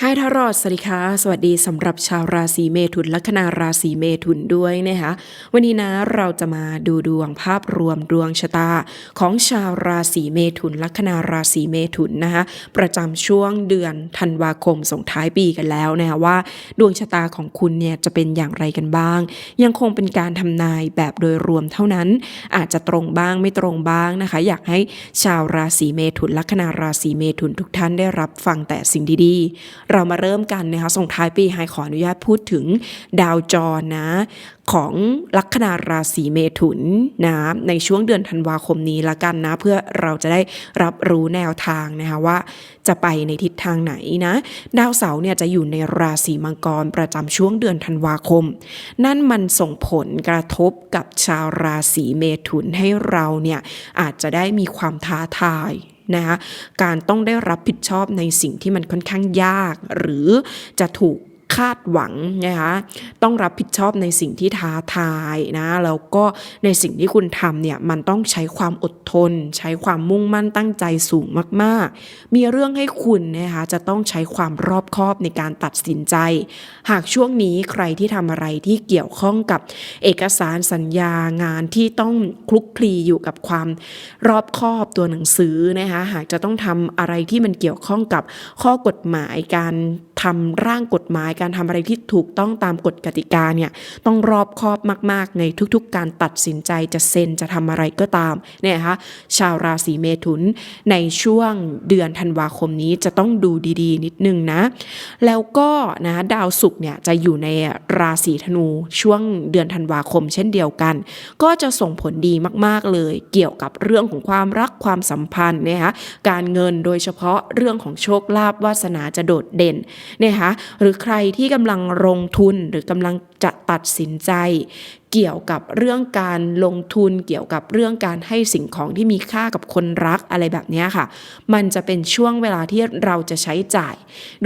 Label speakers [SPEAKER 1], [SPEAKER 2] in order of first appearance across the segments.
[SPEAKER 1] ไฮทารอดสวัสดีค่ะ สวัสดีสำหรับชาวราศีเมถุนลัคนาราศีเมถุนด้วยนะคะ วันนี้นะเราจะมาดูดวงภาพรวมดวงชะตา ของชาวราศีเมถุนลัคนาราศีเมถุนนะคะประจำช่วงเดือนธันวาคมส่งท้ายปีกันแล้วนะคะว่า ดวงชะตาของคุณเนี่ยจะเป็นอย่างไรกันบ้าง ยังคงเป็นการทำนายแบบโดยรวมเท่านั้น อาจจะตรงบ้างไม่ตรงบ้างนะคะ อยากให้ชาวราศีเมถุนลัคนาราศีเมถุนทุกท่านได้รับฟังแต่สิ่งดีๆเรามาเริ่มกันนะคะส่งท้ายปีไฮขออนุญาตพูดถึงดาวจรนะ ของลัคนาราศีเมถุนนะในช่วงเดือนธันวาคมนี้ละกันนะ เพื่อเราจะได้รับรู้แนวทางนะคะว่า จะไปในทิศทางไหนนะ ดาวเสาร์เนี่ยจะอยู่ในราศีมังกรประจำช่วงเดือนธันวาคม นั่นมันส่งผลกระทบกับชาวราศีเมถุนให้เราเนี่ยอาจจะได้มีความท้าทาย นะคะการต้องได้รับผิดชอบในสิ่งที่มันค่อนข้างยาก หรือจะถูก คาดหวังนะคะต้องรับผิดชอบในสิ่งที่ท้าทายนะแล้วก็ในสิ่งที่คุณทำเนี่ยมันต้องใช้ความอดทน ใช้ความมุ่งมั่นตั้งใจสูงมากๆ มีเรื่องให้คุณนะคะจะต้องใช้ความรอบคอบในการตัดสินใจ หากช่วงนี้ใครที่ทำอะไรที่เกี่ยวข้องกับเอกสารสัญญางานที่ต้องคลุกคลีอยู่กับความรอบคอบตัวหนังสือนะคะหากจะต้องทำอะไรที่มันเกี่ยวข้องกับข้อกฎหมายการทำร่างกฎหมายการทำอะไรที่ถูกต้องตามกฎกติกาเนี่ยต้องรอบคอบมาก ๆ ในทุกๆ การตัดสินใจจะเซ็นจะทำอะไรก็ตามเนี่ยนะคะชาวราศีเมถุนในช่วงเดือนธันวาคมนี้จะต้องดูดีๆ นิดนึงนะ แล้วก็นะดาวศุกร์เนี่ยจะอยู่ในราศีธนูช่วงเดือนธันวาคมเช่นเดียวกัน ก็จะส่งผลดีมาก ๆ เลย เกี่ยวกับเรื่องของความรักความสัมพันธ์นะคะการเงินโดยเฉพาะเรื่องของโชคลาภวาสนาจะโดดเด่นนะคะหรือใครที่กำลังลงทุนหรือกำลัง จะตัดสินใจ เกี่ยวกับเรื่องการลงทุนเกี่ยวกับเรื่องการให้สิ่งของที่มีค่ากับคนรักอะไรแบบนี้ค่ะ มันจะเป็นช่วงเวลาที่เราจะใช้จ่าย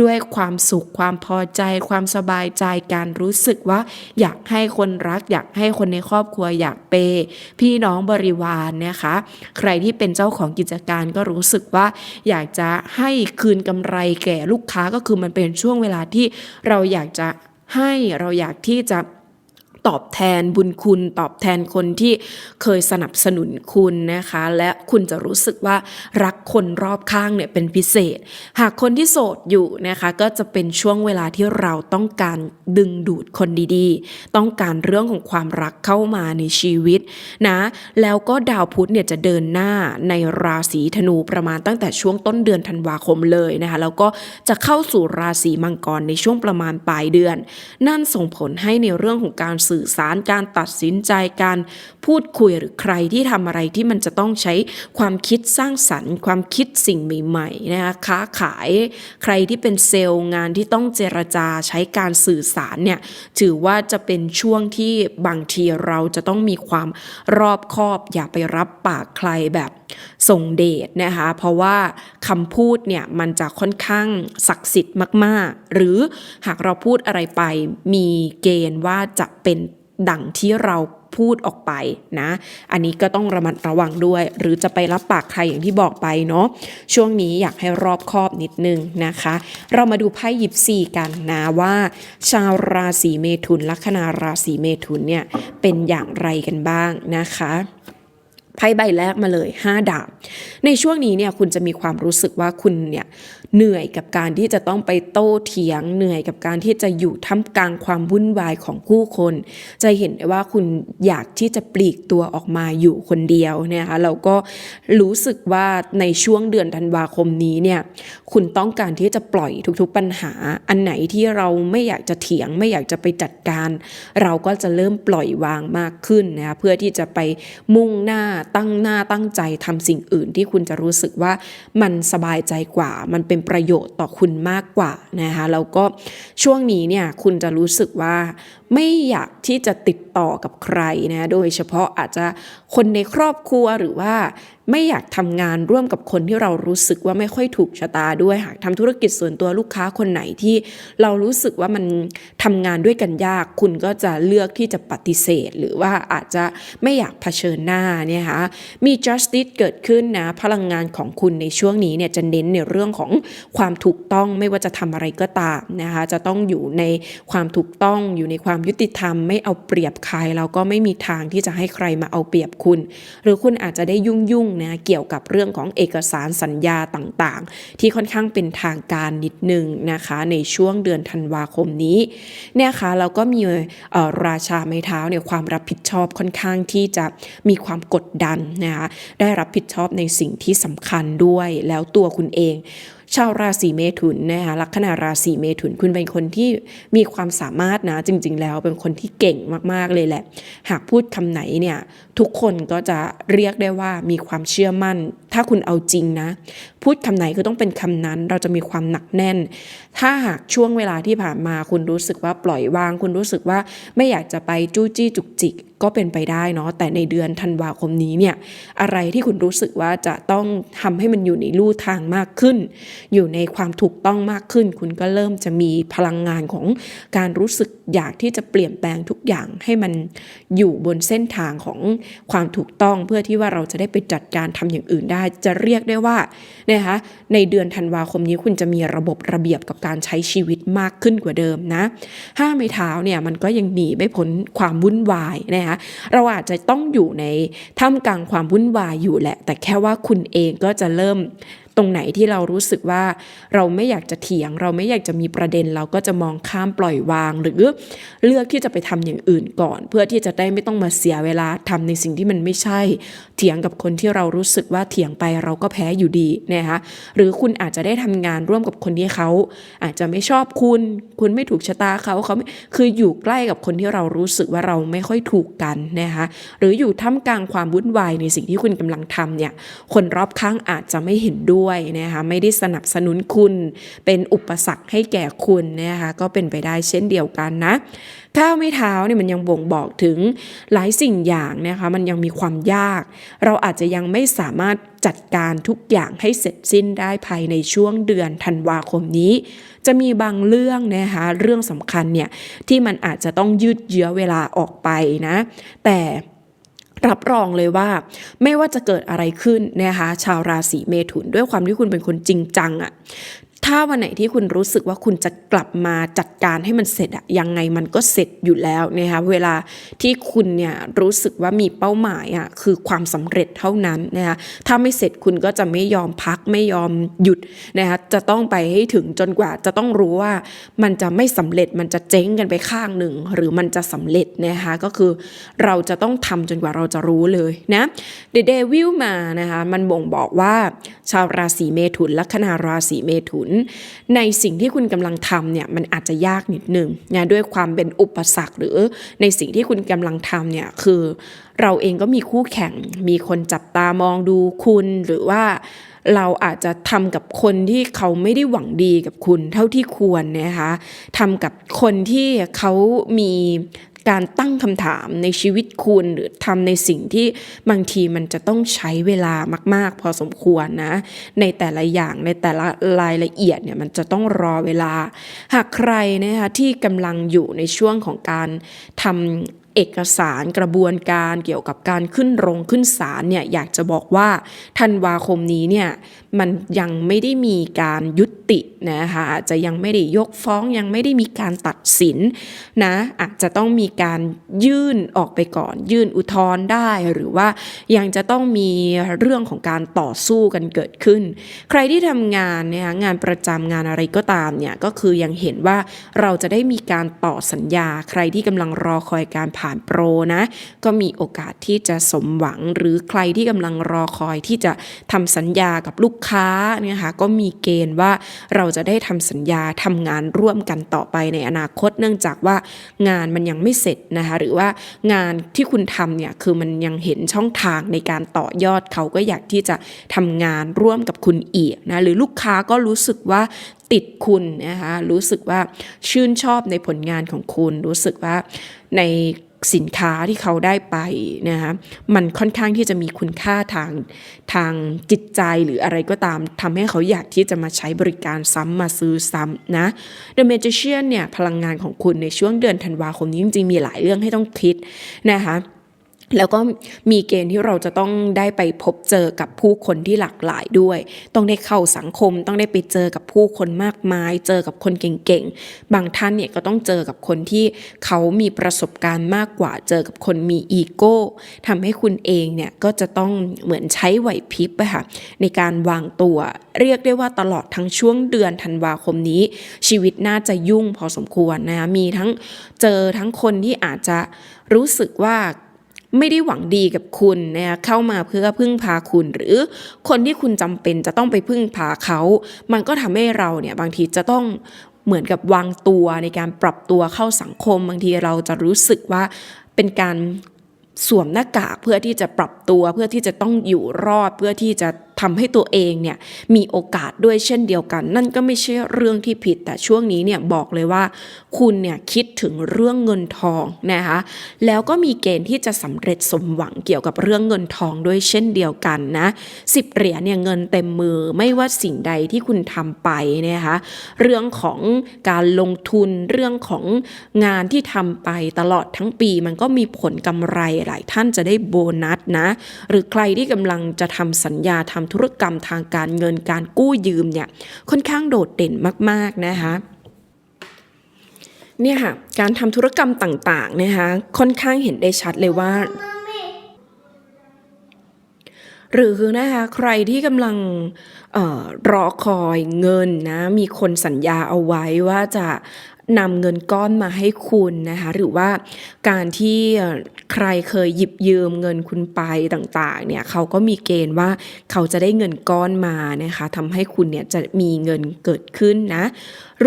[SPEAKER 1] ด้วยความสุขความพอใจ ความสบายใจการรู้สึกว่า อยากให้คนรัก อยากให้คนในครอบครัวอยากเปยพี่น้องบริวารนะคะ ใครที่เป็นเจ้าของกิจการก็รู้สึกว่า อยากจะให้คืนกำไรแก่ลูกค้าก็คือมันเป็นช่วงเวลาที่เราอยากจะ ให้เราอยากที่จะ ตอบแทนบุญคุณตอบแทนคนที่เคยสนับสนุนคุณนะคะ และคุณจะรู้สึกว่ารักคนรอบข้างเนี่ยเป็นพิเศษ หากคนที่โสดอยู่นะคะก็จะเป็นช่วงเวลาที่เราต้องการดึงดูดคนดีๆ ต้องการเรื่องของความรักเข้ามาในชีวิตนะแล้วก็ดาวพุธเนี่ยจะเดินหน้าในราศีธนูประมาณตั้งแต่ช่วงต้นเดือนธันวาคมเลยนะคะแล้วก็จะเข้าสู่ราศีมังกรในช่วงประมาณปลายเดือน นั่นส่งผลให้ในเรื่องของการสื่อสารการตัดสินใจการพูดคุยหรือใครที่ทำอะไรที่มันจะต้องใช้ความคิดสร้างสรรค์ ความคิดสิ่งใหม่ๆนะคะค้าขายใครที่เป็นเซลล์งานที่ต้องเจรจาใช้การสื่อสารเนี่ยถือว่าจะเป็นช่วงที่บางทีเราจะต้องมีความรอบคอบ อย่าไปรับปากใครแบบส่งเดชนะคะ เพราะว่าคำพูดเนี่ยมันจะค่อนข้างศักดิ์สิทธิ์มาก ๆ หรือหากเราพูดอะไรไปมีเกณฑ์ว่าจะเป็น ดังที่เราพูดออกไปนะ อันนี้ก็ต้องระมัดระวังด้วย หรือจะไปรับปากใครอย่างที่บอกไปเนาะ ช่วงนี้อยากให้รอบคอบนิดนึงนะคะ เรามาดูไพ่ยิบสี่กันนะว่า ชาวราศีเมถุนลัคนาราศีเมถุนเนี่ยเป็นอย่างไรกันบ้างนะคะ ไพ่ใบแรกมาเลย 5 ดาบ ในช่วงนี้เนี่ยคุณจะมีความรู้สึกว่าคุณเนี่ยเหนื่อยกับการที่จะต้องไปโต้เถียง เหนื่อยกับการที่จะอยู่ท่ามกลางความวุ่นวายของผู้คน จะเห็นได้ว่าคุณอยากที่จะปลีกตัวออกมาอยู่คนเดียวนะคะเราก็รู้สึกว่าในช่วงเดือนธันวาคมนี้เนี่ยคุณต้องการที่จะปล่อยทุกๆปัญหา อันไหนที่เราไม่อยากจะเถียง ไม่อยากจะไปจัดการ เราก็จะเริ่มปล่อยวางมากขึ้นนะคะเพื่อที่จะไปมุ่งหน้าตั้งหน้าตั้งใจทำสิ่งอื่นที่คุณจะรู้สึกว่ามันสบายใจกว่า มันเป็นประโยชน์ต่อคุณมากกว่านะคะแล้วก็ช่วงนี้เนี่ยคุณจะรู้สึกว่าไม่อยากที่จะติดต่อกับใครนะโดยเฉพาะอาจจะคนในครอบครัวหรือว่า ไม่อยากทำงานร่วมกับคนที่เรารู้สึกว่าไม่ค่อยถูกชะตาด้วยหากทำธุรกิจส่วนตัวลูกค้าคนไหนที่เรารู้สึกว่ามันทำงานด้วยกันยาก คุณก็จะเลือกที่จะปฏิเสธ หรือว่าอาจจะไม่อยากเผชิญหน้าเนี่ยค่ะมี justice เกิดขึ้นนะพลังงานของคุณในช่วงนี้เนี่ยจะเน้นในเรื่องของความถูกต้องไม่ว่าจะทำอะไรก็ตามนะคะจะต้องอยู่ในความถูกต้องอยู่ในความยุติธรรม ไม่เอาเปรียบใครแล้วก็ไม่มีทางที่จะให้ใครมาเอาเปรียบคุณ หรือคุณอาจจะได้ยุ่งยุ่งนะเกี่ยวกับเรื่องของเอกสารสัญญาต่างๆ ที่ค่อนข้างเป็นทางการนิดนึงนะคะในช่วงเดือนธันวาคมนี้เนี่ยค่ะเราก็มีราชาไม้เท้าเนี่ยความรับผิดชอบค่อนข้างที่จะมีความกดดันนะคะได้รับผิดชอบในสิ่งที่สำคัญด้วยแล้วตัวคุณเอง ชาวราศีเมถุนนะคะลัคนาราศีเมถุนคุณเป็นคนที่มีความสามารถนะ จริง ๆ แล้วเป็นคนที่เก่งมากๆเลยแหละ หากพูดคำไหนเนี่ยทุกคนก็จะเรียกได้ว่ามีความเชื่อมั่น ถ้าคุณเอาจริงนะ พูดคำไหนก็ต้องเป็นคำนั้นเราจะมีความหนักแน่น ถ้าหากช่วงเวลาที่ผ่านมาคุณรู้สึกว่าปล่อยวาง คุณรู้สึกว่าไม่อยากจะไปจู้จี้จุกจิก ก็เป็นไปได้เนาะแต่ในเดือนธันวาคมนี้เนี่ยอะไรที่คุณรู้สึกว่าจะต้องทำให้มันอยู่ในลู่ทางมากขึ้น อยู่ในความถูกต้องมากขึ้น คุณก็เริ่มจะมีพลังงานของการรู้สึกอยากที่จะเปลี่ยนแปลงทุกอย่างให้มันอยู่บนเส้นทางของความถูกต้องเพื่อที่ว่าเราจะได้ไปจัดการทำอย่างอื่นได้ จะเรียกได้ว่านะคะในเดือนธันวาคมนี้คุณจะมีระบบระเบียบกับการใช้ชีวิตมากขึ้นกว่าเดิมนะห้าไม้เท้าเนี่ยมันก็ยังหนีไม่พ้นความวุ่นวายนะคะเราอาจจะต้องอยู่ในท่ามกลางความวุ่นวายอยู่แหละ แต่แค่ว่าคุณเองก็จะเริ่ม ตรงไหนที่เรารู้สึกว่าเราไม่อยากจะเถียง เราไม่อยากจะมีประเด็น เราก็จะมองข้ามปล่อยวาง หรือเลือกที่จะไปทำอย่างอื่นก่อน เพื่อที่จะได้ไม่ต้องมาเสียเวลาทำในสิ่งที่มันไม่ใช่ เถียงกับคนที่เรารู้สึกว่าเถียงไปเราก็แพ้อยู่ดีนะคะหรือคุณอาจจะได้ทำงานร่วมกับคนที่เขาอาจจะไม่ชอบคุณ คุณไม่ถูกชะตาเขาเขาคืออยู่ใกล้กับคนที่เรารู้สึกว่าเราไม่ค่อยถูกกันนะคะหรืออยู่ท่ามกลางความวุ่นวายในสิ่งที่คุณกำลังทำเนี่ยคนรอบข้างอาจจะไม่เห็นด้วยนะคะไม่ได้สนับสนุนคุณเป็นอุปสรรคให้แก่คุณนะคะก็เป็นไปได้เช่นเดียวกันนะก้าวไม่เท้าเนี่ยมันยังบ่งบอกถึงหลายสิ่งอย่างนะคะมันยังมีความยาก เราอาจจะยังไม่สามารถจัดการทุกอย่างให้เสร็จสิ้นได้ภายในช่วงเดือนธันวาคมนี้ จะมีบางเรื่องนะคะเรื่องสำคัญเนี่ยที่มันอาจจะต้องยืดเยื้อเวลาออกไปนะ แต่ รับรองเลยว่าไม่ว่าจะเกิดอะไรขึ้นนะคะชาวราศีเมถุนด้วยความที่คุณเป็นคนจริงจังอะ ถ้าวันไหนที่คุณรู้สึกว่าคุณจะกลับมาจัดการให้มันเสร็จอะยังไงมันก็เสร็จอยู่แล้วนะคะเวลาที่คุณเนี่ยรู้สึกว่ามีเป้าหมายอะคือความสำเร็จเท่านั้นนะคะถ้าไม่เสร็จคุณก็จะไม่ยอมพักไม่ยอมหยุดนะคะจะต้องไปให้ถึงจนกว่าจะต้องรู้ว่ามันจะไม่สำเร็จมันจะเจ๊งกันไปข้างหนึ่ง หรือมันจะสำเร็จนะคะก็คือเราจะต้องทำจนกว่าเราจะรู้เลยนะเดเดวิลมานะคะมันบ่งบอกว่าชาวราศีเมถุนลัคนาราศีเมถุนในสิ่งที่คุณกำลังทำเนี่ยมันอาจจะยากนิดนึงนะด้วยความเป็นอุปสรรคหรือในสิ่งที่คุณกำลังทำเนี่ยคือ เราเองก็มีคู่แข่ง มีคนจับตามองดูคุณหรือว่าเราอาจจะทำกับคนที่เขาไม่ได้หวังดีกับคุณเท่าที่ควรนะคะทำกับคนที่เขามี การตั้งคำถามในชีวิตคุณหรือทำในสิ่งที่บางทีมันจะต้องใช้เวลามาก ๆ พอสมควรนะ ในแต่ละอย่างในแต่ละรายละเอียดเนี่ยมันจะต้องรอเวลา หากใครนะคะที่กำลังอยู่ในช่วงของการทำเอกสารกระบวนการเกี่ยวกับการขึ้นโรงขึ้นศาลเนี่ยอยากจะบอกว่าธันวาคมนี้เนี่ยมันยังไม่ได้มีการยุตินะคะอาจจะยังไม่ได้ยกฟ้องยังไม่ได้มีการตัดสินนะอาจจะต้องมีการยื่นออกไปก่อน ยื่นอุทธรณ์ได้หรือว่ายังจะต้องมีเรื่องของการต่อสู้กันเกิดขึ้น ใครที่ทำงานเนี่ยงานประจำงานอะไรก็ตามเนี่ยก็คือยังเห็นว่าเราจะได้มีการต่อสัญญา ใครที่กำลังรอคอยการผ่านโปรนะก็มีโอกาสที่จะสมหวังหรือใครที่กำลังรอคอยที่จะทำสัญญากับลูกค้าเนี่ยค่ะก็มีเกณฑ์ว่าเราจะได้ทำสัญญาทำงานร่วมกันต่อไปในอนาคต เนื่องจากว่างานมันยังไม่เสร็จนะคะหรือว่างานที่คุณทำเนี่ยคือมันยังเห็นช่องทางในการต่อยอดเขาก็อยากที่จะทำงานร่วมกับคุณอีกนะหรือลูกค้าก็รู้สึกว่าติดคุณนะคะรู้สึกว่าชื่นชอบในผลงานของคุณ รู้สึกว่าใน สินค้าที่เขาได้ไปนะคะมันค่อนข้างที่จะมีคุณค่าทางทางจิตใจหรืออะไรก็ตามทำให้เขาอยากที่จะมาใช้บริการซ้ำมาซื้อซ้ำนะ The Magician เนี่ยพลังงานของคุณในช่วงเดือนธันวาคมนี้จริงๆมีหลายเรื่องให้ต้องคิดนะคะ แล้วก็มีเกณฑ์ที่เราจะต้องได้ไปพบเจอกับผู้คนที่หลากหลายด้วย ต้องได้เข้าสังคม ต้องได้ไปเจอกับผู้คนมากมาย เจอกับคนเก่งๆ บางท่านเนี่ยก็ต้องเจอกับคนที่เขามีประสบการณ์มากกว่า เจอกับคนมีอีโก้ทำให้คุณเองเนี่ยก็จะต้องเหมือนใช้ไหวพริบอะค่ะในการวางตัว เรียกได้ว่าตลอดทั้งช่วงเดือนธันวาคมนี้ ชีวิตน่าจะยุ่งพอสมควรนะคะมีทั้งเจอทั้งคนที่อาจจะรู้สึกว่า ไม่ได้หวังดีกับคุณนะคะเข้ามาเพื่อพึ่งพาคุณ หรือคนที่คุณจำเป็นจะต้องไปพึ่งพาเขา มันก็ทำให้เราเนี่ยบางทีจะต้องเหมือนกับวางตัวในการปรับตัวเข้าสังคม บางทีเราจะรู้สึกว่าเป็นการสวมหน้ากากเพื่อที่จะปรับตัวเพื่อที่จะต้องอยู่รอดเพื่อที่จะ ทำให้ตัวเองเนี่ยมีโอกาสด้วยเช่นเดียวกัน นั่นก็ไม่ใช่เรื่องที่ผิด แต่ช่วงนี้เนี่ยบอกเลยว่า คุณเนี่ยคิดถึงเรื่องเงินทองนะคะแล้วก็มีเกณฑ์ที่จะสำเร็จสมหวังเกี่ยวกับเรื่องเงินทองด้วยเช่นเดียวกันนะสิบเหรียญเนี่ยเงินเต็มมือไม่ว่าสิ่งใดที่คุณทำไปนะคะเรื่องของการลงทุนเรื่องของงานที่ทำไปตลอดทั้งปี มันก็มีผลกำไรหลายท่านจะได้โบนัสนะหรือใครที่กำลังจะทำสัญญาทำธุรกรรมทางการเงินการกู้ยืมเนี่ยค่อนข้างโดดเด่นมาก ๆ นะคะเนี่ยค่ะการทำธุรกรรมต่างๆนะคะค่อนข้างเห็นได้ชัดเลยว่า หรือนะคะใครที่กำลังออรอคอยเงินนะมีคนสัญญาเอาไว้ว่าจะ นำเงินก้อนมาให้คุณนะคะหรือว่าการที่ใครเคยหยิบยืมเงินคุณไปต่างๆเนี่ยเขาก็มีเกณฑ์ว่าเขาจะได้เงินก้อนมานะคะทำให้คุณเนี่ยจะมีเงินเกิดขึ้นนะ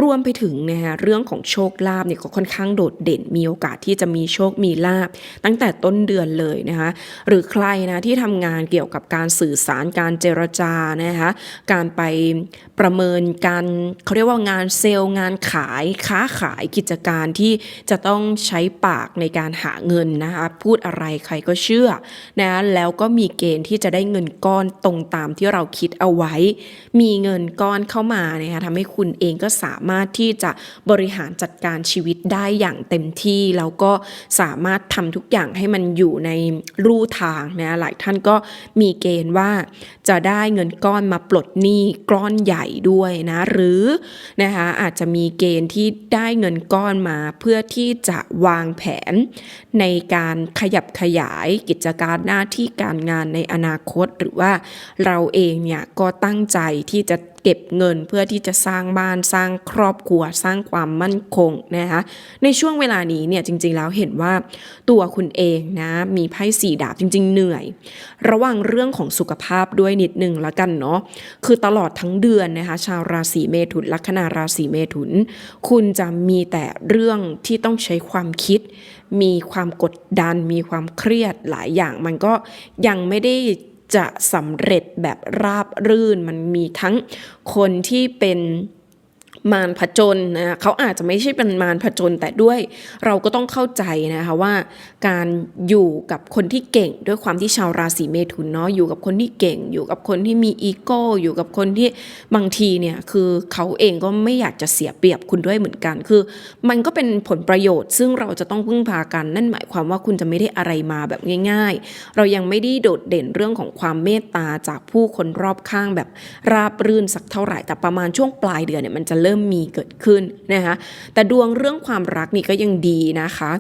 [SPEAKER 1] รวมไปถึงนะคะเรื่องของโชคลาภเนี่ยก็ค่อนข้างโดดเด่นมีโอกาสที่จะมีโชคมีลาภตั้งแต่ต้นเดือนเลยนะคะหรือใครนะที่ทำงานเกี่ยวกับการสื่อสารการเจรจานะคะการไปประเมินการเขาเรียกว่างานเซลล์งานขายค้าขายกิจการที่จะต้องใช้ปากในการหาเงินนะคะพูดอะไรใครก็เชื่อนะแล้วก็มีเกณฑ์ที่จะได้เงินก้อนตรงตามที่เราคิดเอาไว้ มีเงินก้อนเข้ามานะคะทำให้คุณเองก็สามารถที่จะบริหารจัดการชีวิตได้อย่างเต็มที่แล้วก็สามารถทำทุกอย่างให้มันอยู่ในรูทางนะหลายท่านก็มีเกณฑ์ว่าจะได้เงินก้อนมาปลดหนี้ก้อนใหญ่ด้วยนะ หรือนะคะอาจจะมีเกณฑ์ที่ได้เงินก้อนมาเพื่อที่จะวางแผน ในการขยับขยายกิจการหน้าที่การงานในอนาคต หรือว่าเราเองเนี่ยก็ตั้งใจที่จะ เก็บเงินเพื่อที่จะสร้างบ้านสร้างครอบครัว สร้างความมั่นคงนะคะในช่วงเวลานี้เนี่ยจริงๆแล้วเห็นว่าตัวคุณเองนะมีไพ่สี่ดาบจริง ๆ เหนื่อย ระวังเรื่องของสุขภาพด้วยนิดนึงละกันเนาะคือตลอดทั้งเดือนนะคะชาวราศีเมถุนลัคนาราศีเมถุน คุณจะมีแต่เรื่องที่ต้องใช้ความคิดมีความกดดัน มีความเครียดหลายอย่างมันก็ยังไม่ได้ จะสำเร็จแบบราบรื่น มันมีทั้งคนที่เป็น มารผจญนะเขาอาจจะไม่ใช่เป็นมารผจญแต่ด้วยเราก็ต้องเข้าใจนะคะว่า การอยู่กับคนที่เก่ง ด้วยความที่ชาวราศีเมถุนเนาะอยู่กับคนที่เก่ง อยู่กับคนที่มีอีโก้อยู่กับคนที่บางทีเนี่ยคือเขาเองก็ไม่อยากจะเสียเปรียบคุณด้วยเหมือนกัน คือ มันก็เป็นผลประโยชน์ ซึ่งเราจะต้องพึ่งพากัน นั่นหมายความว่าคุณจะไม่ได้อะไรมาแบบง่าย ๆ เรายังไม่ได้โดดเด่นเรื่องของความเมตตาจากผู้คนรอบข้างแบบราบรื่นสักเท่าไหร่แต่ประมาณช่วงปลายเดือนเนี่ยมันจะเริ่มมีเกิดขึ้นนะคะแต่ดวงเรื่องความรักนี่ก็ยังดีนะคะ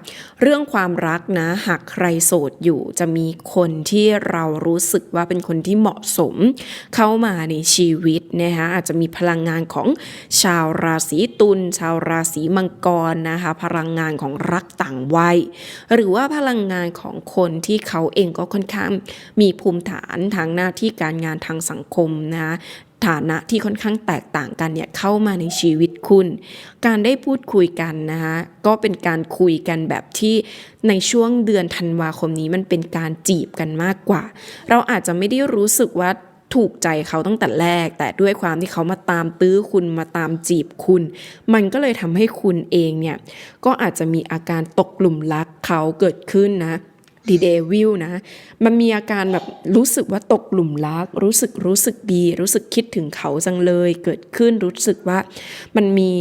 [SPEAKER 1] เรื่องความรักนะหากใครโสดอยู่จะมีคนที่เรารู้สึกว่าเป็นคนที่เหมาะสม เข้ามาในชีวิตนะคะอาจจะมีพลังงานของชาวราศีตุลชาวราศีมังกรนะคะพลังงานของรักต่างวัยหรือว่าพลังงานของคนที่เขาเองก็ค่อนข้างมีภูมิฐานทางหน้าที่การงานทางสังคมนะ ฐานะที่ค่อนข้างแตกต่างกันเนี่ยเข้ามาในชีวิตคุณ การได้พูดคุยกันนะคะก็เป็นการคุยกันแบบที่ในช่วงเดือนธันวาคมนี้มันเป็นการจีบกันมากกว่า เราอาจจะไม่ได้รู้สึกว่าถูกใจเขาตั้งแต่แรก แต่ด้วยความที่เขามาตามตื้อคุณมาตามจีบคุณ มันก็เลยทำให้คุณเองเนี่ยก็อาจจะมีอาการตกหลุมรักเขาเกิดขึ้นนะ ดีเดวิลนะ มันมีอาการแบบรู้สึกว่าตกหลุมรัก รู้สึกรู้สึกดี รู้สึกคิดถึงเขาจังเลย เกิดขึ้นรู้สึกว่ามันมี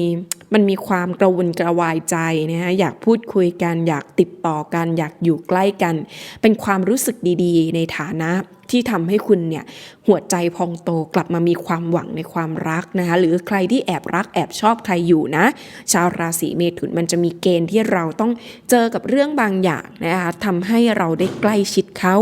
[SPEAKER 1] มันมีความกระวนกระวายใจนะฮะอยากพูดคุยกัน อยากติดต่อกัน อยากอยู่ใกล้กัน เป็นความรู้สึกดีๆ ในฐานะที่ทำให้คุณเนี่ย หัวใจพองโตกลับมามีความหวังในความรักนะคะหรือใครที่แอบรักแอบชอบใครอยู่นะ ชาวราศีเมถุนมันจะมีเกณฑ์ที่เราต้องเจอกับเรื่องบางอย่างนะคะทำให้เราได้ใกล้ชิดเขา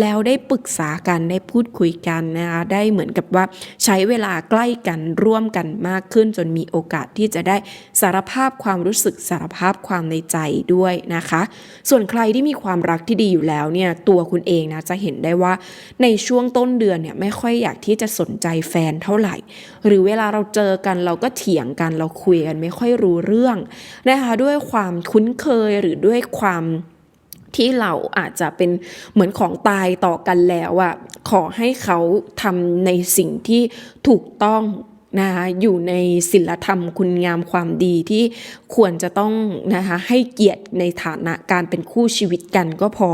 [SPEAKER 1] แล้วได้ปรึกษากันได้พูดคุยกันนะคะได้เหมือนกับว่าใช้เวลาใกล้กันร่วมกันมากขึ้น จนมีโอกาสที่จะได้สารภาพความรู้สึกสารภาพความในใจด้วยนะคะ ส่วนใครที่มีความรักที่ดีอยู่แล้วเนี่ยตัวคุณเองนะจะเห็นได้ว่าในช่วงต้นเดือนเนี่ยไม่ค่อยอยากที่จะสนใจแฟนเท่าไหร่ หรือเวลาเราเจอกันเราก็เถียงกันเราคุยกันไม่ค่อยรู้เรื่องนะคะด้วยความคุ้นเคยหรือด้วยความที่เราอาจจะเป็นเหมือนของตายต่อกันแล้วอะขอให้เขาทำในสิ่งที่ถูกต้อง นะคะอยู่ในศิลธรรมคุณงามความดีที่ควรจะต้องนะคะให้เกียรติในฐานะการเป็นคู่ชีวิตกันก็พอ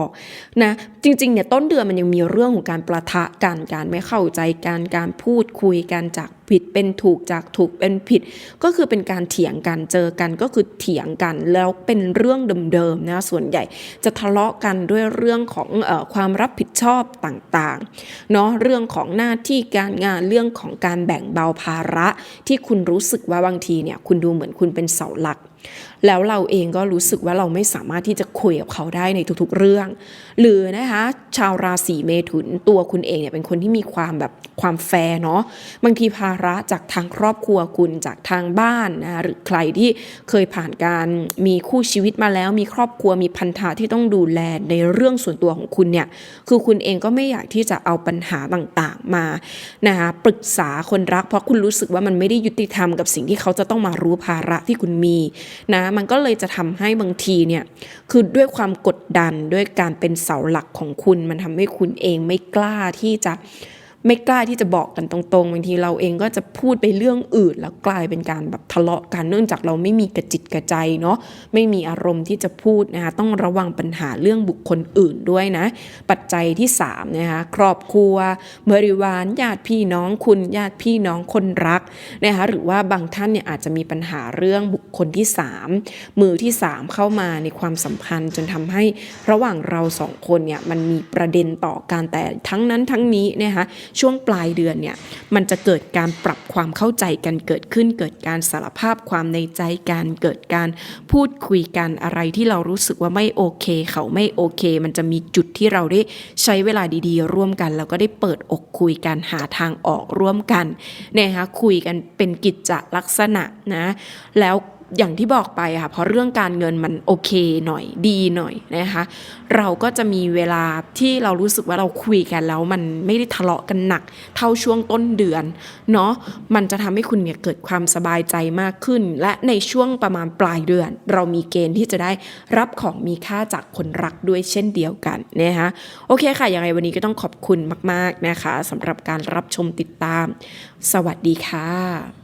[SPEAKER 1] นะจริงๆเนี่ยต้นเดือนมันยังมีเรื่องของการประทะกันการไม่เข้าใจกันการพูดคุยกันจากผิดเป็นถูกจากถูกเป็นผิด ก็คือเป็นการเถียงกันเจอกันก็คือเถียงกันแล้วเป็นเรื่องเดิมๆนะส่วนใหญ่จะทะเลาะกันด้วยเรื่องของออความรับผิดชอบต่างๆเนาะเรื่องของหน้าที่การงานเรื่องของการแบ่งเบาภาระที่คุณรู้สึกว่าบางทีเนี่ยคุณดูเหมือนคุณเป็นเสาหลักแล้วเราเองก็รู้สึกว่าเราไม่สามารถที่จะคุยกับเขาได้ในทุกๆเรื่อง หรือนะคะชาวราศีเมถุนตัวคุณเองเนี่ยเป็นคนที่มีความแบบความแฟร์เนาะบางทีภาระจากทางครอบครัวคุณจากทางบ้านนะหรือใครที่เคยผ่านการมีคู่ชีวิตมาแล้ว มีครอบครัวมีพันธะที่ต้องดูแลในเรื่องส่วนตัวของคุณเนี่ยคือคุณเองก็ไม่อยากที่จะเอาปัญหาต่างๆมานะคะปรึกษาคนรักเพราะคุณรู้สึกว่ามันไม่ได้ยุติธรรมกับสิ่งที่เขาจะต้องมารู้ภาระที่คุณมีนะมันก็เลยจะทำให้บางทีเนี่ยคือด้วยความกดดันด้วยการเป็นเสาหลักของคุณ มันทำให้คุณเองไม่กล้าที่จะ ไม่กล้าที่จะบอกกันตรงๆบางทีเราเองก็จะพูดไปเรื่องอื่น แล้วกลายเป็นการแบบทะเลาะกันเนื่องจากเราไม่มีกระจิตกระใจเนาะไม่มีอารมณ์ที่จะพูดนะคะต้องระวังปัญหาเรื่องบุคคลอื่นด้วยนะ ปัจจัยที่3นะคะครอบครัวบริวารญาติพี่น้องคุณญาติพี่น้องคนรักนะคะหรือว่าบางท่านเนี่ยอาจจะมีปัญหาเรื่องบุคคลที่ 3 มือที่ 3 เข้ามาในความสัมพันธ์จนทำให้ระหว่างเราสองคนเนี่ยมันมีประเด็นต่อการแต่ทั้งนั้นทั้งนี้นะคะช่วงปลายเดือนเนี่ยมันจะเกิดการปรับความเข้าใจกันเกิดขึ้น เกิดการสารภาพความในใจกันเกิดการพูดคุยกันอะไรที่เรารู้สึกว่าไม่โอเค เขาไม่โอเค มันจะมีจุดที่เราได้ใช้เวลาดีๆ ร่วมกัน แล้วก็ได้เปิดอกคุยกันหาทางออกร่วมกันนะคะคุยกันเป็นกิจจลักษณะนะแล้ว อย่างที่บอกไปค่ะเพราะเรื่องการเงินมันโอเคหน่อยดีหน่อยนะคะ เราก็จะมีเวลาที่เรารู้สึกว่าเราคุยกันแล้ว มันไม่ได้ทะเลาะกันหนัก เท่าช่วงต้นเดือนเนาะมันจะทำให้คุณเนี่ยเกิดความสบายใจมากขึ้น และในช่วงประมาณปลายเดือน เรามีเกณฑ์ที่จะได้รับของมีค่าจากคนรักด้วยเช่นเดียวกันนะคะโอเคค่ะยังไงวันนี้ก็ต้องขอบคุณมาก ๆนะคะสำหรับการรับชมติดตาม สวัสดีค่ะ